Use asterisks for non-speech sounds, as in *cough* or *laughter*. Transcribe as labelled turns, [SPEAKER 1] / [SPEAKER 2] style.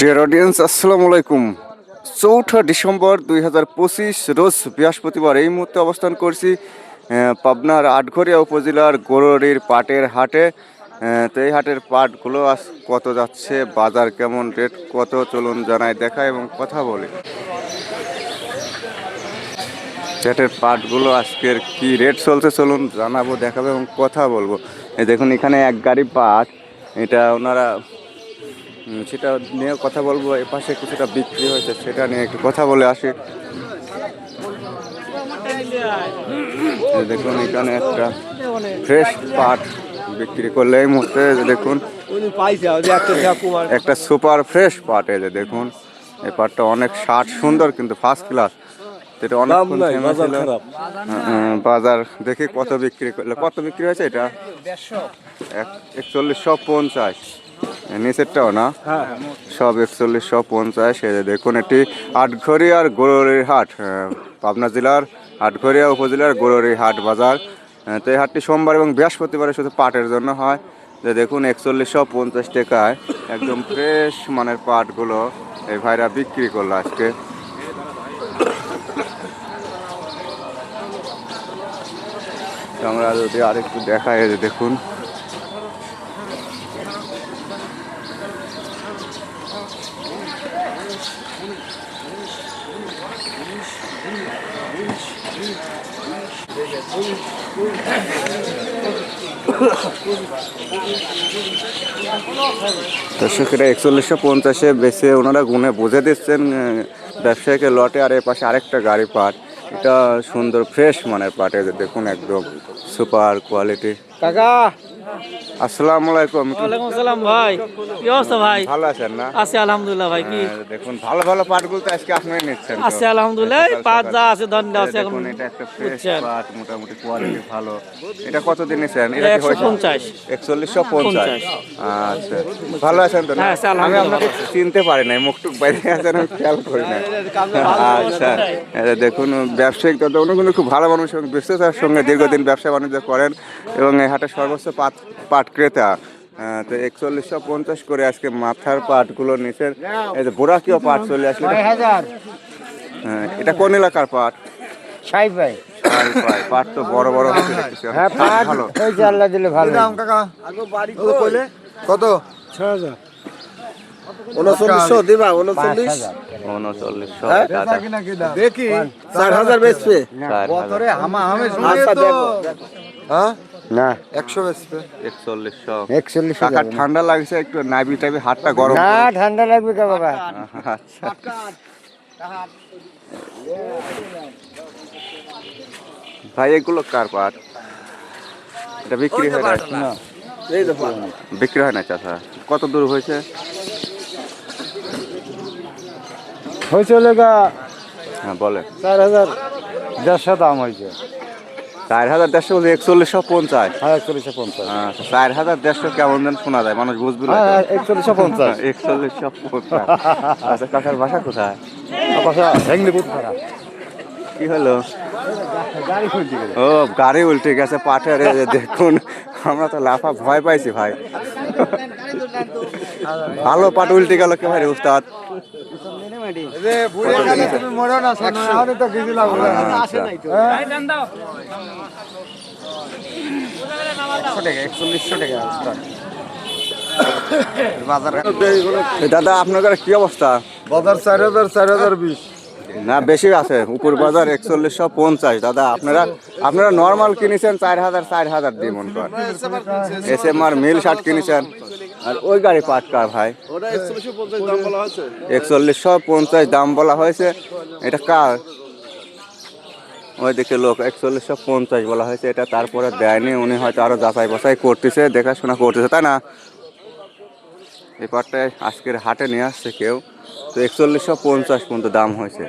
[SPEAKER 1] Dear audience আসসালামু আলাইকুম চৌঠা ডিসেম্বর দুই হাজার পঁচিশ রোজ বৃহস্পতিবার এই মুহূর্তে অবস্থান করছি পাবনার আটঘরিয়া উপজেলার গোররির পাটের হাটে। তো এই হাটের পাটগুলো আজ কত যাচ্ছে, বাজার কেমন, রেট কত, চলুন জানাই দেখা এবং কথা বলি। চ্যাটের পাটগুলো আজকের কি রেট চলছে, চলুন জানাব, দেখাবো এবং কথা বলব। দেখুন, এখানে এক গাড়ি পাট এটা ওনারা সেটা নিয়ে কথা বলব, এ পাশে কিছুটা বিক্রি হয়েছে, সেটা নিয়ে একটু কথা বলে আসি। দেখুন, এখানে একটা ফ্রেশ পাট বিক্রি করলে এই মুহূর্তে দেখুন,
[SPEAKER 2] একটা
[SPEAKER 1] সুপার ফ্রেশ পাট, এই দেখুন, এই পাটটা অনেক শার্ট সুন্দর, কিন্তু ফার্স্ট ক্লাস এটা অনেক
[SPEAKER 2] বাজার।
[SPEAKER 1] বাজার দেখি কত বিক্রি করলে কত বিক্রি হয়েছে এটা? এক- একচল্লিশশো পঞ্চাশ। নিচেরটাও না?
[SPEAKER 2] হ্যাঁ।
[SPEAKER 1] সব একচল্লিশশো পঞ্চাশ। দেখুন এটি আটঘরিয়ার গোররির হাট। পাবনা জেলার আটঘরিয়া উপজেলার গোররির হাট বাজার। তো এই হাটটি সোমবার এবং বৃহস্পতিবারে শুধু পাটের জন্য হয়। যে দেখুন একচল্লিশশো পঞ্চাশ টাকায় একদম ফ্রেশ মানের পাটগুলো এই ভাইরা বিক্রি করল আজকে। আমরা যদি আরেকটু দেখাই, এই যে দেখুন। দর্শকেরা একচল্লিশশো পঞ্চাশে বেছে ওনারা গুনে বুঝে দিচ্ছেন ব্যবসায়ীকে লটে আর এর পাশে আরেকটা গাড়ি পাট এটা সুন্দর ফ্রেশ মানের পাট দেখুন একদম সুপার কোয়ালিটি
[SPEAKER 2] কাকা
[SPEAKER 1] আসসালামু আলাইকুম।
[SPEAKER 3] ওয়ালাইকুম আসসালাম ভাই। কি অবস্থা ভাই?
[SPEAKER 1] ভালো আছেন না?
[SPEAKER 3] আছে আলহামদুলিল্লাহ ভাই কি?
[SPEAKER 1] দেখুন ভালো ভালো পাটগুলো তো আজকে আপনি নিচ্ছেন
[SPEAKER 3] আছে আলহামদুলিল্লাহ এই
[SPEAKER 1] সকাল
[SPEAKER 3] পাঁচ
[SPEAKER 1] সকাল।
[SPEAKER 3] যা আছে ধন্য আছে এখন
[SPEAKER 1] এটা একটা ফ্রেশ পাট মোটামুটি কোয়ালিটি ভালো। এটা কত দিন নিছেন?
[SPEAKER 3] এটা একশো পঞ্চাশ।
[SPEAKER 1] একচল্লিশশো পঞ্চাশ। আচ্ছা ভালো আছেন তো না? আমি আপনাকে চিনতে পারি নাই মুখটুক বাইরে আছেন আমি খেয়াল করি না আচ্ছা দেখুন ব্যবসায়িক তত উনি কিন্তু খুব ভালো মানুষ এবং ব্যস্ততার সঙ্গে দীর্ঘদিন ব্যবসা বাণিজ্য করেন এবং এই হাটের সর্বোচ্চ পাট পাট ক্রেতা। তো একচল্লিশশো পঞ্চাশ করে আজকে মাথার পাটগুলো নিচের এই যে বোরাকিও পাট চলে আসলে। হ্যাঁ, এটা কোন এলাকার পাট?
[SPEAKER 2] সাই ভাই
[SPEAKER 1] পাই, পাই। পাট তো বড় বড় হচ্ছে
[SPEAKER 2] হ্যাঁ
[SPEAKER 1] পাট ভালো।
[SPEAKER 2] ওই যে আল্লাহ দিলে ভালো।
[SPEAKER 4] কত?
[SPEAKER 2] ছয় হাজার।
[SPEAKER 4] উনচল্লিশশো দিবা উনচল্লিশ?
[SPEAKER 1] উনচল্লিশশো
[SPEAKER 4] হ্যাঁ? দেখি চার হাজার বেচবে। হ্যাঁ?
[SPEAKER 2] না।
[SPEAKER 4] একশো বেচবে।
[SPEAKER 1] একচল্লিশশো।
[SPEAKER 2] একচল্লিশ
[SPEAKER 1] কাকা ঠান্ডা লাগছে একটু নাবি টাবি হাতটা গরম
[SPEAKER 2] না ঠান্ডা লাগবে কে বাবা।
[SPEAKER 1] আচ্ছা। ভাই এগুলো কার পাট? এটা বিক্রি হয় না?
[SPEAKER 4] এই
[SPEAKER 1] বিক্রি হয় না চাষা কত দূর হয়েছে?
[SPEAKER 2] হয়েছে লেগা
[SPEAKER 1] হ্যাঁ বলে
[SPEAKER 2] চার হাজার দেড়শো দাম হয়েছে।
[SPEAKER 1] চার হাজার দেড়শো একচল্লিশশো পঞ্চাশ।
[SPEAKER 2] হ্যাঁ একচল্লিশশো পঞ্চাশ।
[SPEAKER 1] আচ্ছা চার হাজার দেড়শো কেমন যেন শোনা যায় মানুষ বুঝবে না
[SPEAKER 2] হ্যাঁ হ্যাঁ, একচল্লিশশো পঞ্চাশ। *laughs*
[SPEAKER 1] একচল্লিশশো পঞ্চাশ। আচ্ছা কাকার বাসা কোথায়?
[SPEAKER 2] বাসা
[SPEAKER 1] কি হলো? ও গাড়ি উল্টে গেছে পাঠে দেখুন আমরা তো লাফা ভয় পাইছি ভাই। ভালো পাট উল্টে গেল কে ভাই রে উস্তাদ
[SPEAKER 2] তুমি মরো না শোনো আমাদের তো কিছু লাগবে। একচল্লিশশো টাকা
[SPEAKER 1] এ দাদা আপনাদের কি অবস্থা
[SPEAKER 4] বাজার চার হাজার চার হাজার বিশ
[SPEAKER 1] না, বেশি আছে। উপর বাজার একচল্লিশশো পঞ্চাশ। দাদা, আপনারা আপনারা নর্মাল কিনেছেন চার হাজার চার হাজার দিয়ে মন কর S M R mill shirt কিনেছেন। আর ওই গাড়ি পাট কার ভাই?
[SPEAKER 4] একচল্লিশশো পঞ্চাশ দাম বলা হয়েছে।
[SPEAKER 1] এটা কার? ওই দিকে লোক একচল্লিশশো পঞ্চাশ বলা হয়েছে। এটা তারপরে দেয়নি। উনি হয়তো আরও যাচাই বাছাই করতেছে, দেখাশোনা করতেছে, তাই না? এই পাটটায় আজকের হাটে নিয়ে আসছে কেউ। তো একচল্লিশশো পঞ্চাশ পর্যন্ত দাম হয়েছে।